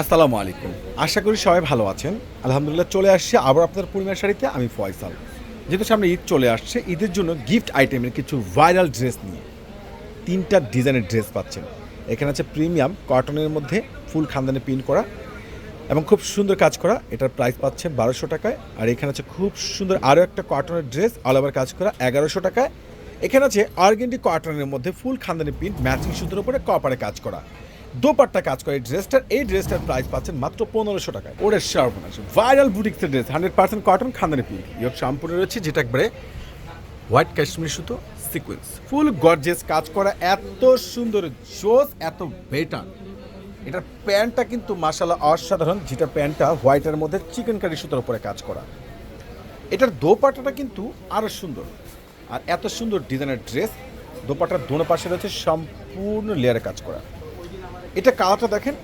আসসালামু আলাইকুম। আশা করি সবাই ভালো আছেন। আলহামদুলিল্লাহ চলে আসছে আবার আপনার পূর্ণিমার শাড়িতে। আমি ফয়সাল। যেহেতু সামনে ঈদ চলে আসছে, ঈদের জন্য গিফট আইটেমের কিছু ভাইরাল ড্রেস নিয়ে তিনটা ডিজাইনের ড্রেস পাচ্ছেন। এখানে আছে প্রিমিয়াম কটনের মধ্যে ফুল খানদানে প্রিন্ট করা এবং খুব সুন্দর কাজ করা। এটার প্রাইস পাচ্ছেন বারোশো টাকায়। আর এখানে আছে খুব সুন্দর আরও একটা কটনের ড্রেস অল ওভার কাজ করা, এগারোশো টাকায়। এখানে আছে অর্গেন্ডি কটনের মধ্যে ফুল খানদানি প্রিন্ট ম্যাচিং সুতোর উপরে কপারে কাজ করা। দোপাট্টা কাজ করে এই ড্রেসটার। এই ড্রেসটার প্রাইস পাচ্ছেন মাত্র পনেরোশো টাকায়। ওরে সর্বনাশ। ভাইরাল বুটিক্সের ড্রেস হান্ড্রেড পার্সেন্ট কটন খানদানি প্রিন্ট ইয়ক সম্পূর্ণ রয়েছে যেটা একবারে হোয়াইট কাশ্মীর সুতো সিকোয়েন্স ফুল গর্জেস কাজ করা, এত সুন্দর জোস এত বেটার এটার প্যান্টটা কিন্তু মাসালা অসাধারণ, যেটা প্যান্টটা হোয়াইটের মধ্যে চিকেন কারি সুতোর উপরে কাজ করা। এটার দোপাট্টাটা কিন্তু আরও সুন্দর। আর এত সুন্দর ডিজাইনের ড্রেস দোপাট্টার দোনো পাশে রয়েছে সম্পূর্ণ লেয়ারে কাজ করা। এটা কালারটা দেখেন,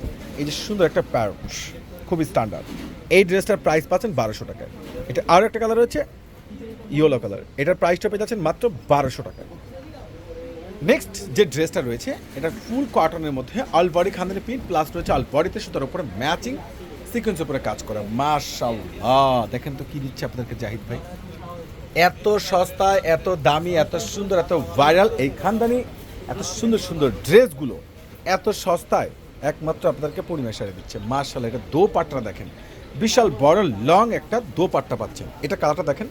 এই যে সুন্দর একটা প্যারট, খুবই স্ট্যান্ডার্ড এই ড্রেসটার প্রাইস পাচ্ছেন বারোশো টাকায়। এটা আরও একটা কালার রয়েছে ইয়েলো কালার এটার প্রাইসটা পেয়ে যাচ্ছেন মাত্র বারোশো টাকায়। নেক্সট যে ড্রেসটা রয়েছে, এটা ফুল কটনের মধ্যে অল বডি খান্দানি প্রিন্ট প্লাস রয়েছে অল বডিতে সুতার উপরে ম্যাচিং সিকোয়েন্সের উপরে কাজ করা। মাশাল্লাহ দেখেন তো কী দিচ্ছে আপনাদেরকে জাহিদ ভাই। এত সস্তায় এত দামি, এত সুন্দর, এত ভাইরাল এই খানদানি, এত সুন্দর সুন্দর ড্রেসগুলো। এত সস্তায় একমাত্র আপনাদেরকে পরিমাণ সারে দিচ্ছে। মার্শাল এটা দো পাট্টা দেখেন। বিশাল, বড় লং একটা দো পাট্টা পাচ্ছেন। এটা কালারটা দেখেন।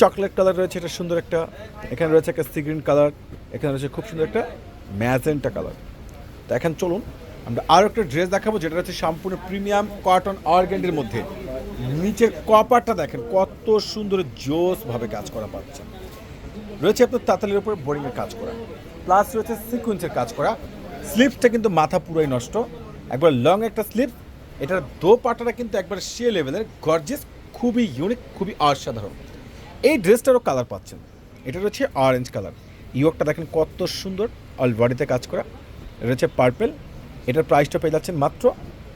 চকলেট কালার রয়েছে, এটা সুন্দর একটা। এখানে রয়েছে একটা সি গ্রিন কালার এখানে রয়েছে খুব সুন্দর একটা ম্যাজেন্টা কালার তো এখন চলুন, আমরা আরও একটা ড্রেস দেখাবো, যেটা রয়েছে সম্পূর্ণ প্রিমিয়াম কটন অর্গ্যান্ডের মধ্যে। নিচের কপারটা দেখেন, কত সুন্দর জোসভাবে কাজ করা পাচ্ছে। রয়েছে আপনার তাতালের উপর বোরিংয়ের কাজ করা। প্লাস রয়েছে সিকুয়েন্সের কাজ করা। স্লিপসটা কিন্তু মাথা পুরোই নষ্ট। একবার লং একটা স্লিপ, এটার দো পাটাটা কিন্তু একবার সে লেভেলের গর্জেস খুবই ইউনিক খুবই অসাধারণ। এই ড্রেসটারও কালার পাচ্ছেন। এটা রয়েছে অরেঞ্জ কালার ইউকটা দেখেন কত সুন্দর অল বডিতে কাজ করা। রয়েছে পার্পেল এটার প্রাইসটা পেয়ে যাচ্ছেন মাত্র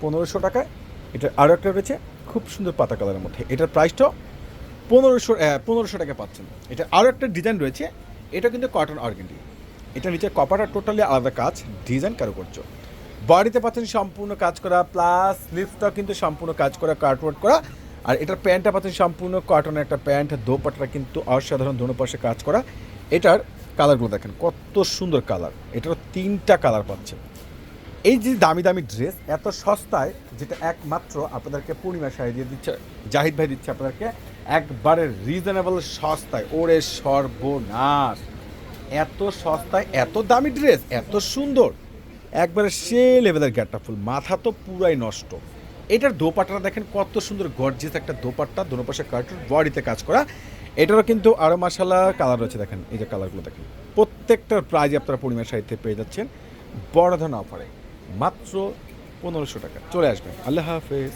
পনেরোশো টাকায়। এটা আরও একটা রয়েছে খুব সুন্দর পাতা কালারের মধ্যে। এটার প্রাইসটাও পনেরোশো পনেরোশো টাকা পাচ্ছেন। এটা আরও একটা ডিজাইন রয়েছে, এটা কিন্তু কটন অর্গেন্ডি এটা নিচে কপারটা টোটালি আলাদা কাজ ডিজাইন কারুকার্য। বডিতে পাচ্ছেন সম্পূর্ণ কাজ করা প্লাস স্লিভসটাও কিন্তু সম্পূর্ণ কাজ করা কার্টওয়ার্ক করা। আর এটার প্যান্টটা পাচ্ছেন সম্পূর্ণ কটনের একটা প্যান্ট দোপাট্টা কিন্তু অসাধারণ দোনো পাশে কাজ করা। এটার কালারগুলো দেখেন, কত সুন্দর কালার এটারও তিনটা কালার পাচ্ছেন এই যে দামি দামি ড্রেস এত সস্তায়, যেটা একমাত্র আপনাদেরকে পূর্ণিমা শাড়ি দিয়ে দিচ্ছে, জাহিদ ভাই দিচ্ছে আপনাদেরকে, একবারে রিজনেবল সস্তায়, ওরে সর্বনাশ। এত সস্তায় এত দামি ড্রেস এত সুন্দর। একবারে সে লেভেলের গ্যাটটা ফুল মাথা তো পুরাই নষ্ট। এটার দোপাট্টাটা দেখেন, কত সুন্দর গর্জিয়াস একটা দোপাট্টা। দোনো পাশে কার্টুন বডিতে কাজ করা। এটারও কিন্তু আরও মাসালা কালার রয়েছে, দেখেন। এই যে কালারগুলো দেখেন। প্রত্যেকটার প্রাইজ আপনারা পরিমাণ সাহিত্যে পেয়ে যাচ্ছেন। বড় ধরনের অফারে মাত্র পনেরোশো টাকা। চলে আসবেন। আল্লাহ হাফেজ।